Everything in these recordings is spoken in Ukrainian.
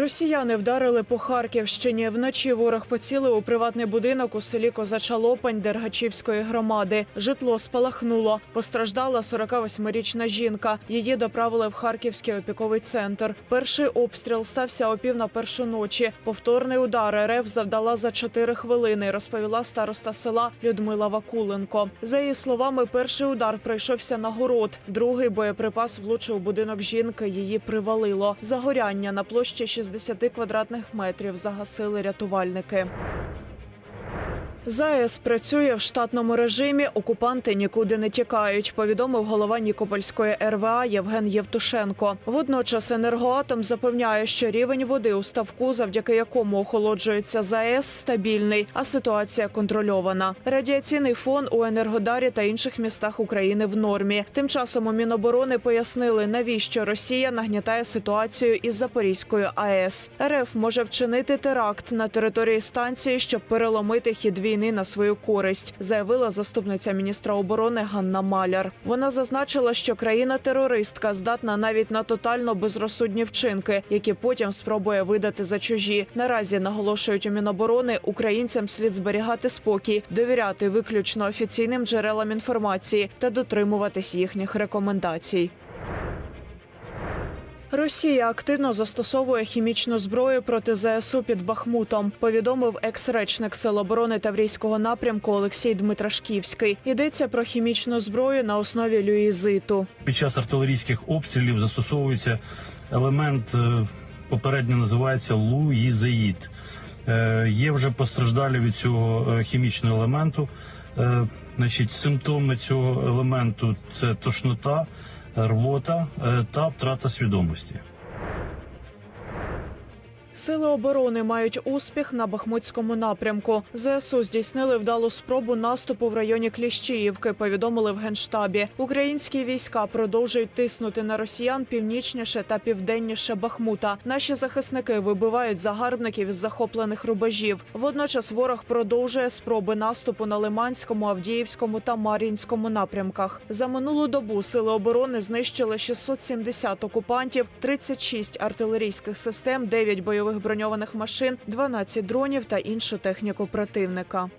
Росіяни вдарили по Харківщині. Вночі ворог поцілив у приватний будинок у селі Козача Лопань Дергачівської громади. Житло спалахнуло. Постраждала 48-річна жінка. Її доправили в Харківський опіковий центр. Перший обстріл стався о пів на першу ночі. Повторний удар РФ завдала за 4 хвилини. Розповіла староста села Людмила Вакуленко. За її словами, перший удар прийшовся на город. Другий боєприпас влучив у будинок жінки. Її привалило. Загоряння на площі 60 квадратних метрів загасили рятувальники. ЗАЕС працює в штатному режимі. Окупанти нікуди не тікають. Повідомив голова Нікопольської РВА Євген Євтушенко. Водночас енергоатом запевняє, що рівень води у ставку, завдяки якому охолоджується ЗАЕС, стабільний, а ситуація контрольована. Радіаційний фон у Енергодарі та інших містах України в нормі. Тим часом у Міноборони пояснили, навіщо Росія нагнітає ситуацію із Запорізькою АЕС. РФ може вчинити теракт на території станції, щоб переломити хід війни на свою користь, заявила заступниця міністра оборони Ганна Маляр. Вона зазначила, що країна-терористка здатна навіть на тотально безрозсудні вчинки, які потім спробує видати за чужі. Наразі наголошують у Міноборони, українцям слід зберігати спокій, довіряти виключно офіційним джерелам інформації та дотримуватись їхніх рекомендацій. Росія активно застосовує хімічну зброю проти ЗСУ під Бахмутом. Повідомив екс-речник Сил оборони Таврійського напрямку Олексій Дмитрашківський. Йдеться про хімічну зброю на основі люїзиту. Під час артилерійських обстрілів застосовується елемент, е, попередньо називається луїзеїд. Е, Є вже постраждалі від цього е, хімічного елементу. Значить, симптоми цього елементу це тошнота, рвота е, та втрата свідомості. Сили оборони мають успіх на Бахмутському напрямку. ЗСУ здійснили вдалу спробу наступу в районі Кліщіївки. Повідомили в генштабі. Українські війська продовжують тиснути на росіян північніше та південніше Бахмута. Наші захисники вибивають загарбників із захоплених рубежів. Водночас ворог продовжує спроби наступу на Лиманському, Авдіївському та Мар'їнському напрямках. За минулу добу сили оборони знищили 670 окупантів, 36 артилерійських систем, 9 бойових броньованих машин, 12 дронів та іншу техніку противника.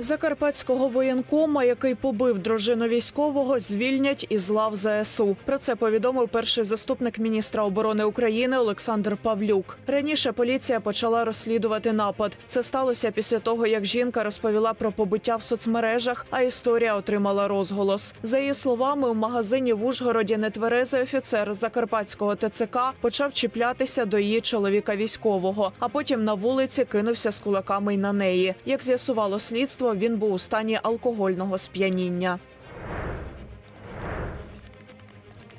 Закарпатського воєнкома, який побив дружину військового, звільнять із лав ЗСУ. Про це повідомив перший заступник міністра оборони України Олександр Павлюк. Раніше поліція почала розслідувати напад. Це сталося після того, як жінка розповіла про побиття в соцмережах, а історія отримала розголос. За її словами, у магазині в Ужгороді нетверезий офіцер закарпатського ТЦК почав чіплятися до її чоловіка військового, а потім на вулиці кинувся з кулаками й на неї. Як з'ясувало слідство, він був у стані алкогольного сп'яніння.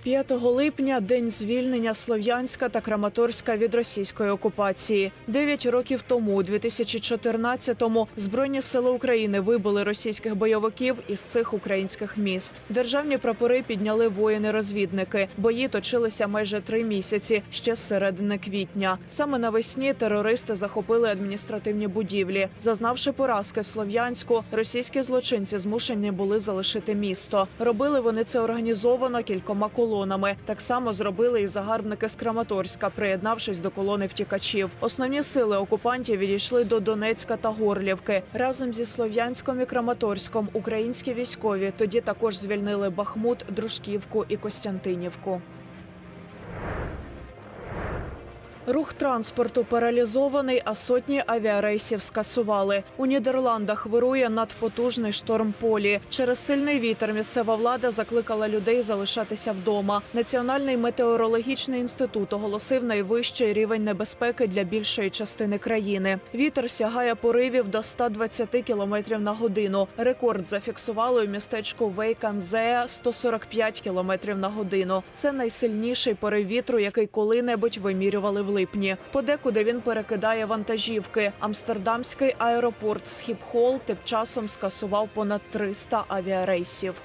5 липня день звільнення Слов'янська та Краматорська від російської окупації. Дев'ять років тому, у 2014-му, збройні сили України вибили російських бойовиків із цих українських міст. Державні прапори підняли воїни-розвідники. Бої точилися майже три місяці, ще з середини квітня. Саме навесні терористи захопили адміністративні будівлі. Зазнавши поразки в Слов'янську, російські злочинці змушені були залишити місто. Робили вони це організовано кількома колонами. Так само зробили і загарбники з Краматорська, приєднавшись до колони втікачів. Основні сили окупантів відійшли до Донецька та Горлівки. Разом зі Слов'янськом і Краматорськом українські військові тоді також звільнили Бахмут, Дружківку і Костянтинівку. Рух транспорту паралізований, а сотні авіарейсів скасували. У Нідерландах вирує надпотужний шторм полі. Через сильний вітер місцева влада закликала людей залишатися вдома. Національний метеорологічний інститут оголосив найвищий рівень небезпеки для більшої частини країни. Вітер сягає поривів до 120 км на годину. Рекорд зафіксували у містечку Вейканзея 145 км на годину. Це найсильніший порив вітру, який коли-небудь вимірювали липні. Подекуди він перекидає вантажівки. Амстердамський аеропорт Схіпхол тим часом скасував понад 300 авіарейсів.